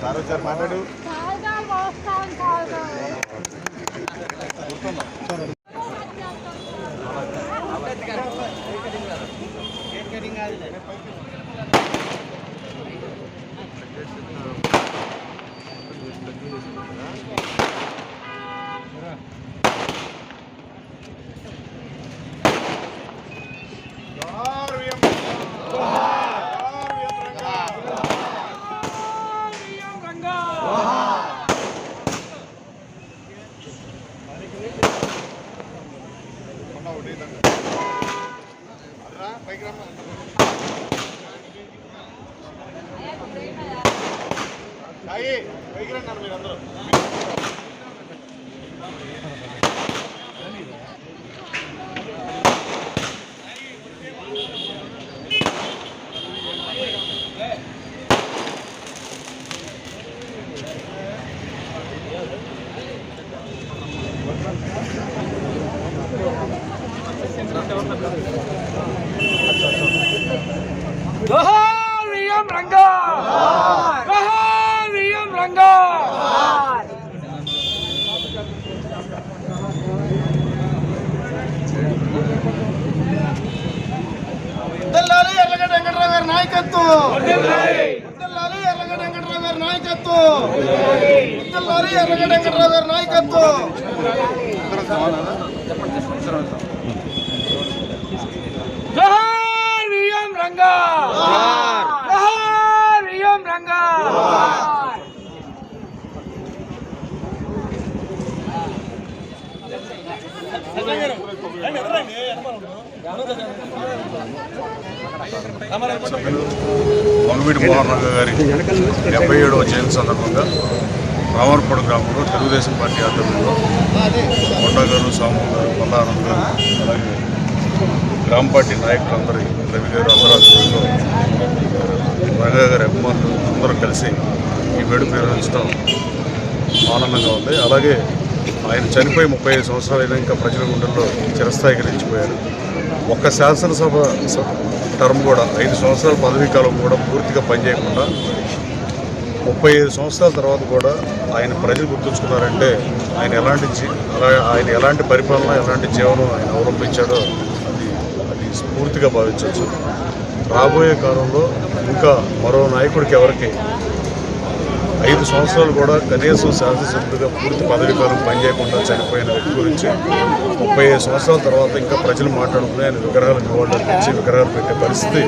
Sir వచ్చారు మాట్లాడు. ఒకటి ఇదండి. అదరా, పైకి రమ్మా. సాయి, పైకి రండి అన్న మీరందరూ. జోహార్ విఎం రంగా జోహార్ విఎం రంగా తెల్లాలి ఎర్రగడ్డ వెంకటరావు గారి నాయకత్వం తెల్లాలి ఎర్రగడ్డ వెంకటరావు గారి నాయకత్వం తెల్లాలి ఎర్రగడ్డ వెంకటరావు గారి నాయకత్వం రంగా సభ్యులు మోహన్ గారి డెబ్బై ఏడవ జయంతి సందర్భంగా రామర్పడు గ్రామంలో తెలుగుదేశం పార్టీ ఆధ్వర్యంలో కొండ గారు సాము గారు పల్లారం గారు అలాగే గ్రామ పార్టీ నాయకులందరి రవి గారు అందరూ ఆధ్వర్యంలో రంగా గారి అభిమానులు కలిసి ఈ వేడుక నిర్వహించడం ఆనందంగా ఉంది. అలాగే ఆయన చనిపోయి ముప్పై ఐదు సంవత్సరాలు అయినా ఇంకా ప్రజల గుండెల్లో చిరస్థాయికి నిలిచిపోయారు. ఒక్క శాసనసభ టర్మ్ కూడా ఐదు సంవత్సరాల పదవీ కాలం కూడా పూర్తిగా పనిచేయకుండా ముప్పై ఐదు సంవత్సరాల తర్వాత కూడా ఆయన ప్రజలు గుర్తుంచుకున్నారంటే ఆయన ఎలాంటి అలా ఆయన ఎలాంటి పరిపాలన ఎలాంటి జీవనం ఆయన అవలంబించాడో అది అది స్ఫూర్తిగా భావించవచ్చు. రాబోయే కాలంలో ఇంకా మరో నాయకుడికి ఎవరికి ఐదు సంవత్సరాలు కూడా కనీసం శాసనసభ్యుడిగా పూర్తి పదవి కాలం పనిచేయకుండా చనిపోయిన వ్యక్తి గురించి ముప్పై ఐదు సంవత్సరాల తర్వాత ఇంకా ప్రజలు మాట్లాడుకుని ఆయన విగ్రహాలు నివాళులు అర్పించి విగ్రహాలు పెట్టే పరిస్థితి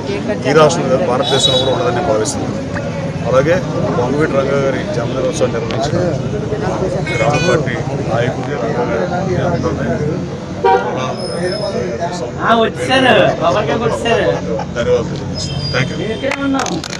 ఈ రాష్ట్రం కాదు భారతదేశంలో కూడా ఉండదని భావిస్తున్నాను అలాగే వంగవీటి రంగా గారి జన్మదినోత్సవం నిర్వహించిన గ్రామ పార్టీ నాయకుడి రంగా గారి ధన్యవాదాలు థ్యాంక్ యూ